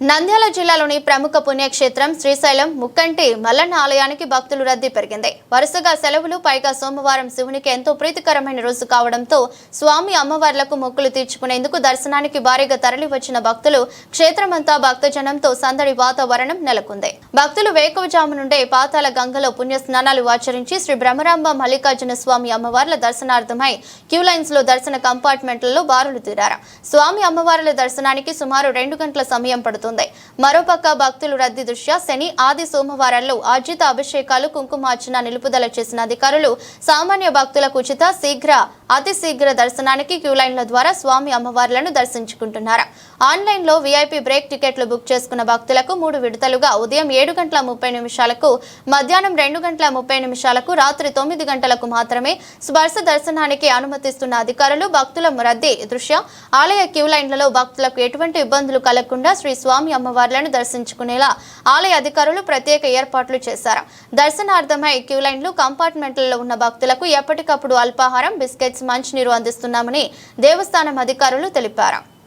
నంద్యాల జిల్లాలోని ప్రముఖ పుణ్యక్షేత్రం శ్రీశైలం ముక్కంటి మల్లన్న ఆలయానికి భక్తులు రద్దీ పెరిగింది. వరుసగా సెలవులు పైగా సోమవారం శివునికి ఎంతో ప్రీతికరమైన రోజు కావడంతో స్వామి అమ్మవార్లకు మొక్కులు తీర్చుకునేందుకు దర్శనానికి భారీగా తరలివచ్చిన భక్తులు క్షేత్రమంతా భక్తజనంతో సందడి వాతావరణం నెలకొంది. భక్తులు వేకువజాము నుండే పాతాల గంగలో పుణ్య స్నానాలు ఆచరించి శ్రీ బ్రహ్మరాంబ మల్లికార్జున స్వామి అమ్మవార్ల దర్శనార్థమై క్యూ లైన్స్లో దర్శన కంపార్ట్మెంట్లలో బారులు తీరారు. స్వామి అమ్మవార్ల దర్శనానికి సుమారు రెండు గంటల సమయం పడుతుంది మరోపక్క భక్తులు రద్దీ దృష్ట్యా శని ఆది సోమవారాల్లో ఆర్జిత అభిషేకాలు కుంకుమార్చన నిలుపుదల చేసిన అధికారులు సామాన్య భక్తులకు ఉచిత శీఘ్ర అతి శీఘ్ర దర్శనానికి క్యూ లైన్ల ద్వారా స్వామి అమ్మవార్లను దర్శించుకుంటున్నారు. ఆన్లైన్లో వీఐపీ బ్రేక్ టికెట్లు బుక్ చేసుకున్న భక్తులకు మూడు విడతలుగా ఉదయం ఏడు గంటల ముప్పై నిమిషాలకు మధ్యాహ్నం రెండు గంటల ముప్పై నిమిషాలకు రాత్రి తొమ్మిది గంటలకు మాత్రమే స్పర్శ దర్శనానికి అనుమతిస్తున్న అధికారులు భక్తుల రద్దీ దృష్ట్యా ఆలయ క్యూ లైన్లలో భక్తులకు ఎటువంటి ఇబ్బందులు కలగకుండా శ్రీ స్వామి అమ్మవార్లను దర్శించుకునేలా ఆలయ అధికారులు ప్రత్యేక ఏర్పాట్లు చేశారు. దర్శనార్థమై క్యూ లైన్లు కంపార్ట్మెంట్లలో ఉన్న భక్తులకు ఎప్పటికప్పుడు అల్పాహారం బిస్కెట్స్ మంచినీరు అందిస్తున్నామని దేవస్థానం అధికారులు తెలిపారు.